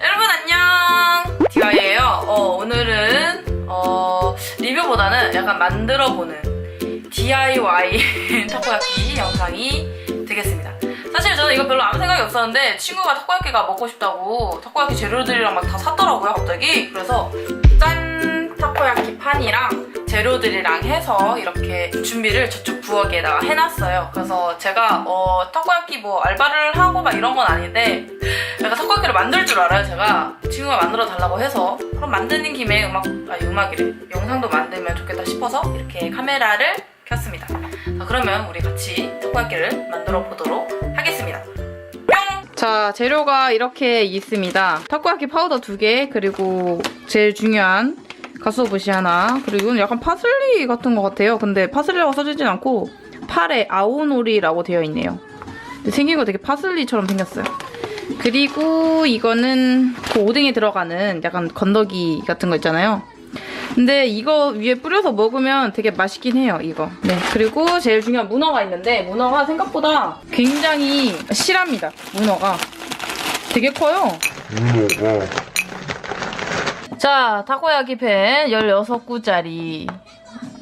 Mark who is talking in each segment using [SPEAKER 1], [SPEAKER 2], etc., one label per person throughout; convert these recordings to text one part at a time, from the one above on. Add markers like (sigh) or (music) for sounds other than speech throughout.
[SPEAKER 1] 여러분 안녕. 디아이예요. 어, 오늘은 어, 리뷰보다는 약간 만들어보는 DIY 타코야키 (laughs) 영상이 되겠습니다. 사실 저는 이거 별로 아무 생각이 없었는데 친구가 타코야키가 먹고 싶다고 타코야키 재료들이랑 막 다 샀더라고요 갑자기. 그래서 짠 타코야키 판이랑 재료들이랑 해서 이렇게 준비를 저쪽 부엌에다가 해놨어요. 그래서 제가 어, 타코야키 뭐 알바를 하고 막 이런 건 아닌데 약간 타코야키를 만들 줄 알아요 제가. 친구가 만들어 달라고 해서. 그럼 만드는 김에 음악 아니 음악이래. 영상도 만들면 좋겠다 싶어서 이렇게 카메라를 켰습니다. 자 그러면 우리 같이 타코야키를 만들어 보도록 하겠습니다. 뿅! 자 재료가 이렇게 있습니다. 타코야키 파우더 2개 그리고 제일 중요한 가스오부시 하나 그리고 이건 약간 파슬리 같은 것 같아요 근데 파슬리라고 써지진 않고 팔에 아오노리라고 되어 있네요 생긴 거 되게 파슬리처럼 생겼어요 그리고 이거는 그 오뎅에 들어가는 약간 건더기 같은 거 있잖아요. 근데 이거 위에 뿌려서 먹으면 되게 맛있긴 해요, 이거. 네. 그리고 제일 중요한 문어가 있는데, 문어가 생각보다 굉장히 실합니다, 문어가. 되게 커요.
[SPEAKER 2] 문어가
[SPEAKER 1] 자, 타코야키 팬 16구짜리.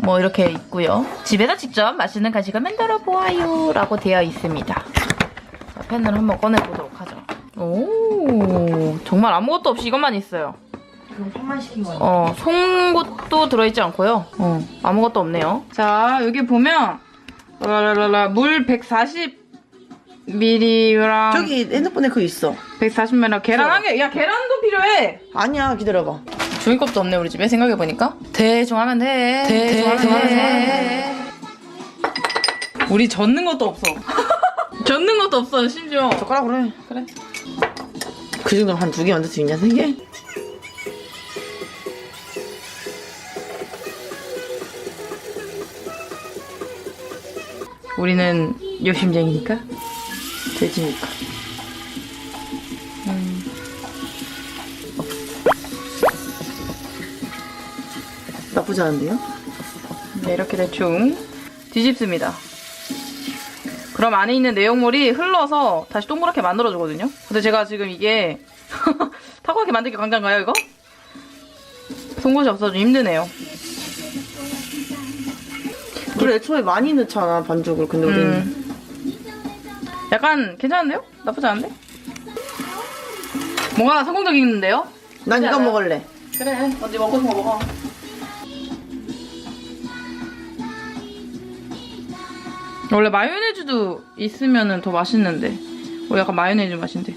[SPEAKER 1] 뭐 이렇게 있고요. 집에서 직접 맛있는 간식을 만들어 보아요. 라고 되어 있습니다. 자, 펜을 한번 꺼내보도록 하죠. 오, 정말 아무것도 없이 이것만 있어요.
[SPEAKER 3] 그럼 판만 시킨 거야.
[SPEAKER 1] 어, 송곳도 들어있지 않고요. 어, 아무것도 없네요. 자, 여기 보면 라라라라 물 140ml랑
[SPEAKER 3] 저기 핸드폰에 그거 있어.
[SPEAKER 1] 140ml 계란 한 개. 야, 계란도 필요해.
[SPEAKER 3] 아니야, 기다려봐.
[SPEAKER 1] 종이컵도 없네 우리 집에 생각해 보니까 대충 하면 돼 대충 하면 돼 우리 젓는 것도 없어 (laughs) 젓는 것도 없어 심지어
[SPEAKER 3] 젓가락으로 해.
[SPEAKER 1] 그래
[SPEAKER 3] 그 정도면 한 두 개 만들 수 있냐, 세 개?
[SPEAKER 1] 우리는 요심쟁이니까
[SPEAKER 3] 돼지니까.
[SPEAKER 1] 음.
[SPEAKER 3] 나쁘지 않은데요?
[SPEAKER 1] 네, 이렇게 대충 뒤집습니다 그럼 안에 있는 내용물이 흘러서 다시 동그랗게 만들어주거든요 근데 제가 지금 이게 (laughs) 타코야키 만들기 강자인가요 이거? 송곳이 없어서 좀 힘드네요
[SPEAKER 3] 그래, 애초에 많이 넣잖아, 반죽을. 근데 우리는.
[SPEAKER 1] 음. 약간 괜찮은데요? 나쁘지 않은데? 뭔가 성공적인데요?
[SPEAKER 3] 난 이거
[SPEAKER 1] 않아요?
[SPEAKER 3] 먹을래.
[SPEAKER 1] 그래 어디 먹고 싶은 거 먹어 원래 마요네즈도 있으면 더 맛있는데 어, 약간 마요네즈 맛인데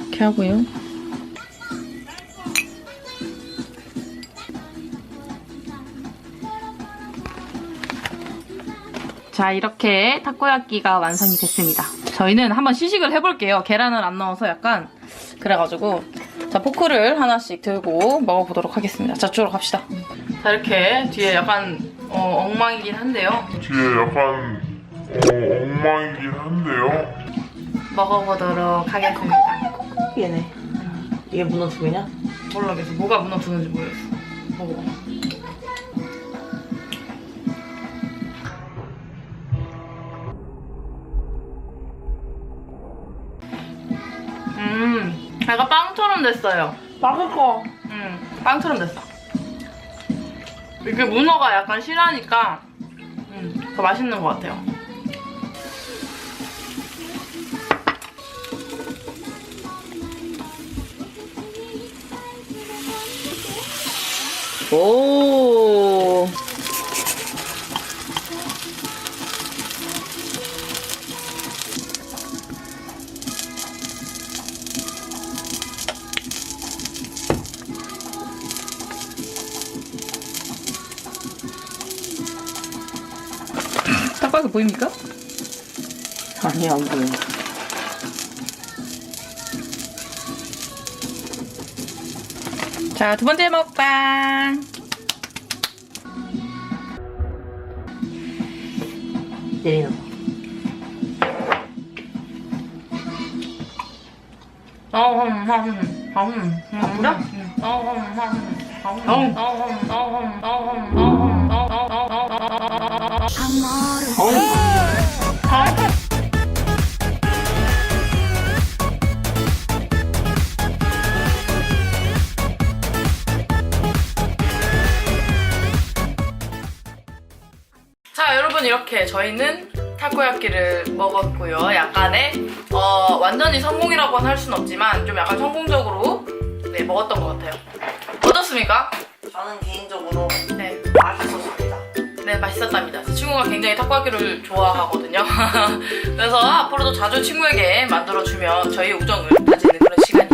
[SPEAKER 1] 이렇게 하고요 자 이렇게 타코야끼가 완성이 됐습니다. 저희는 한번 시식을 해볼게요. 계란을 안 넣어서 약간 그래가지고. 자 포크를 하나씩 들고 먹어보도록 하겠습니다. 자 쪽으로 갑시다. 자 이렇게 뒤에 약간 어, 엉망이긴 한데요.
[SPEAKER 2] 뒤에 약간 어, 엉망이긴 한데요.
[SPEAKER 1] 먹어보도록 하겠습니다.
[SPEAKER 3] 얘네. 이게 문어 두 개냐?
[SPEAKER 1] 모르겠어 뭐가 무너지는지 모르겠어. 먹어봐 빵처럼 됐어요
[SPEAKER 3] 거.
[SPEAKER 1] 음, 빵처럼 됐어. 이게 문어가 약간 실하니까 음, 더 맛있는 것 같아요.
[SPEAKER 3] 오.
[SPEAKER 1] 딱 봐도 보입니까?
[SPEAKER 3] 아니, 안 보여.
[SPEAKER 1] 자, 두 번째 먹방.
[SPEAKER 3] 내리는 거.
[SPEAKER 1] 어, 음, 음, 음, 음, 음.
[SPEAKER 3] 아, 뿌려?
[SPEAKER 1] 음. 어, 음, 음, 음. 어, 음,
[SPEAKER 3] 어.
[SPEAKER 1] 어, 음, 어, 음, 어, 음, 어, 음, 어, 음, 어, 어, 어, 어, 어, 어, 자
[SPEAKER 3] 여러분
[SPEAKER 1] 이렇게 저희는 타코야끼를 먹었고요. 약간의 어, 완전히 성공이라고는 할 수는 없지만 좀 약간 성공적으로 네, 먹었던 것 같아요. 어떻습니까?
[SPEAKER 3] 저는 개인적으로
[SPEAKER 1] 네,
[SPEAKER 3] 맛있었습니다.
[SPEAKER 1] 네 맛있었답니다. 제 친구가 굉장히 타코야끼를 좋아하거든요. (laughs) 그래서 앞으로도 자주 친구에게 만들어주면 저희 우정을 다지는 그런 시간이.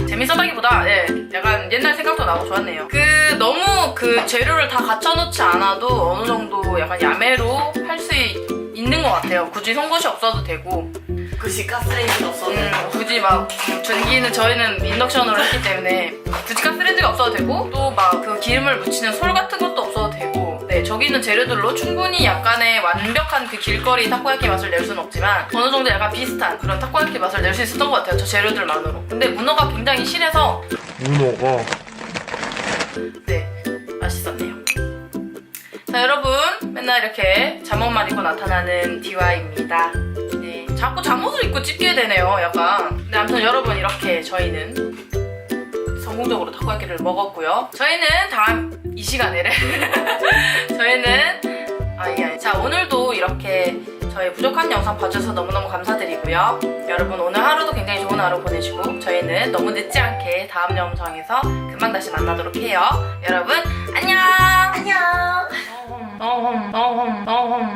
[SPEAKER 1] (laughs) 재밌었다기보다, 예, 약간 옛날 생각도 나고 좋았네요. 그, 너무 그 재료를 다 갖춰놓지 않아도 어느 정도 약간 야매로 할 수 있는 것 같아요. 굳이 송곳이 없어도 되고,
[SPEAKER 3] 그시 가스레인지 없어도
[SPEAKER 1] 음, 굳이 막 전기는 저희는 인덕션으로 했기 때문에 굳이 가스레인지가 없어도 되고 또 막 그 기름을 묻히는 솔 같은 것도 없어도 되고 네 저기 있는 재료들로 충분히 약간의 완벽한 그 길거리 타코야키 맛을 낼 수는 없지만 어느 정도 약간 비슷한 그런 타코야키 맛을 낼 수 있었던 것 같아요 저 재료들만으로. 근데 문어가 굉장히 실해서
[SPEAKER 2] 문어가?
[SPEAKER 1] 네 맛있었네요. 자 여러분 맨날 이렇게 잠옷만 입고 나타나는 디와입니다. 네 자꾸 잠옷을 입고 찍게 되네요 약간. 네 아무튼 여러분 이렇게 저희는 성공적으로 타코야키를 먹었고요. 저희는 다음 이 시간에를. (laughs) 저희는 아 아니. 자 오늘도 이렇게 저희 부족한 영상 봐주셔서 너무너무 감사드리고요. 여러분 오늘 하루도 굉장히 좋은 하루 보내시고 저희는 너무 늦지 않게 다음 영상에서 금방 다시 만나도록 해요. 여러분 안녕!
[SPEAKER 3] 안녕.
[SPEAKER 1] 어험 어험 어험 어험